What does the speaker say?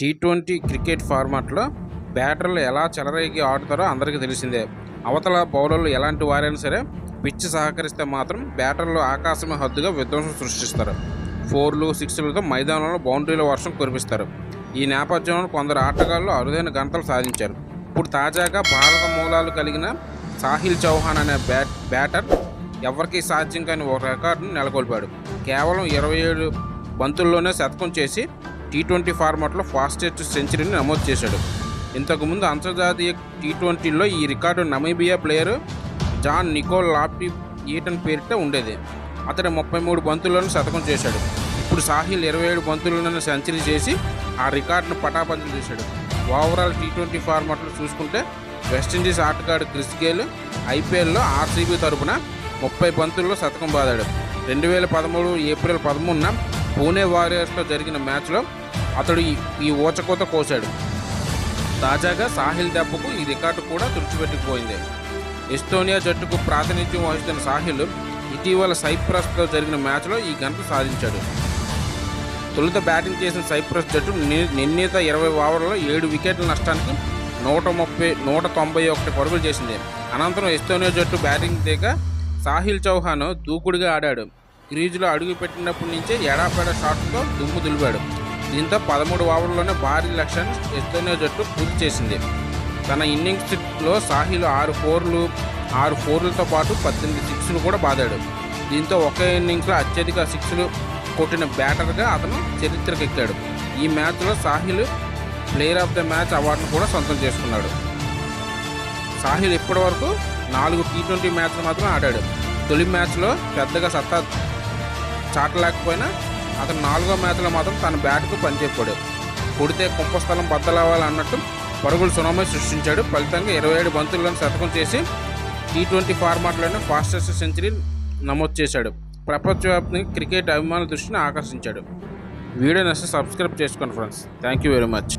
T twenty cricket ఫార్మాట్లో బ్యాటర్లు ఎలా చెలరేగి ఆడుతారో అందరికీ తెలిసిందే. అవతల బౌలర్లు ఎలాంటి వారైనా సరే పిచ్ సహకరిస్తే మాత్రం బ్యాటర్లు ఆకాశమే హద్దుగా విధ్వంసం సృష్టిస్తారు. ఫోర్లు సిక్స్లతో మైదానంలో బౌండరీల వర్షం కురిపిస్తారు. ఈ నేపథ్యంలో కొందరు ఆటగాళ్ళు అరుదైన గంటలు సాధించారు. ఇప్పుడు తాజాగా భారత మూలాలు కలిగిన సాహిల్ చౌహాన్ అనే బ్యాట్ బ్యాటర్ ఎవరికీ సాధ్యం కాని ఒక రికార్డును నెలకొల్పాడు. కేవలం ఇరవై ఏడు బంతుల్లోనే శతకం చేసి టీ ట్వంటీ ఫార్మాట్లో ఫాస్టెస్ట్ సెంచరీని నమోదు చేశాడు. ఇంతకుముందు అంతర్జాతీయ టీ ట్వంటీలో ఈ record Namibia player Jan Nicol Loftie Eaton పేరిట ఉండేది. అతడు ముప్పై మూడు బంతుల్లోనూ శతకం చేశాడు. ఇప్పుడు సాహిల్ ఇరవై ఏడు బంతుల్లోనే సెంచరీ చేసి ఆ రికార్డును పటాపంచం చేశాడు. ఓవరాల్ టీ ట్వంటీ ఫార్మాట్లో చూసుకుంటే వెస్టిండీస్ ఆటగాడు క్రిస్ గేల్ ఐపీఎల్లో ఆర్సీబీ తరపున ముప్పై బంతుల్లో శతకం బాదాడు. రెండు వేల పదమూడు ఏప్రిల్ పదమూడున పూణే వారియర్స్లో జరిగిన మ్యాచ్లో అతడు ఈ- ఈ ఊచకోత కోశాడు. తాజాగా సాహిల్ దెబ్బకు ఈ రికార్డు కూడా తుడిచిపెట్టుకుపోయింది ఎస్తోనియా జట్టుకు ప్రాతినిధ్యం వహిస్తున్న సాహిల్ ఇటీవల సైప్రస్తో జరిగిన మ్యాచ్లో ఈ ఘనత సాధించాడు. తొలుత బ్యాటింగ్ చేసిన సైప్రస్ జట్టు ని- నిర్ణీత ఇరవై ఓవర్లలో ఏడు వికెట్ల నష్టానికి నూట ముప్పై నూట తొంభై ఒకటి పరుగులు చేసింది. అనంతరం ఎస్తోనియా జట్టు బ్యాటింగ్ దిగ సాహిల్ చౌహాన్ దూకుడుగా ఆడాడు. క్రీజులో అడుగు పెట్టినప్పటి నుంచే ఎడాపెడ షాట్తో దుమ్ము దులిపాడు. దీంతో పదమూడు ఓవర్లలోనే భారీ లక్ష్యాన్ని ఎస్తోనియా జట్టు పూర్తి చేసింది. తన ఇన్నింగ్స్లో సాహిల్ ఆరు ఫోర్లు ఆరు ఫోర్లతో పాటు పద్దెనిమిది సిక్స్లు కూడా బాదాడు. దీంతో ఒకే ఇన్నింగ్స్లో అత్యధిక సిక్స్లు కొట్టిన బ్యాటర్గా అతను చరిత్రకెక్కాడు. ఈ మ్యాచ్లో Sahil player of the match అవార్డును కూడా సొంతం చేసుకున్నాడు. సాహిల్ ఇప్పటివరకు నాలుగు టీ ట్వంటీ మ్యాచ్లు మాత్రం ఆడాడు. తొలి మ్యాచ్లో పెద్దగా సత్తా చాటలేకపోయినా అతను నాలుగో మ్యాచ్లో మాత్రం తన బ్యాట్కు పనిచేయకూడదు కొడితే కుంపస్థలం బద్దలవ్వాలన్నట్టు పరుగులు సునామీ సృష్టించాడు. ఫలితంగా ఇరవై ఏడు బంతులను శతకం చేసి టీ ట్వంటీ ఫార్మాట్లోనే ఫాస్టెస్ట్ సెంచరీ నమోదు చేశాడు. ప్రపంచవ్యాప్తంగా క్రికెట్ అభిమానుల దృష్టిని ఆకర్షించాడు. వీడియో నచ్చితే సబ్స్క్రైబ్ చేసుకోండి friends. Thank you very much.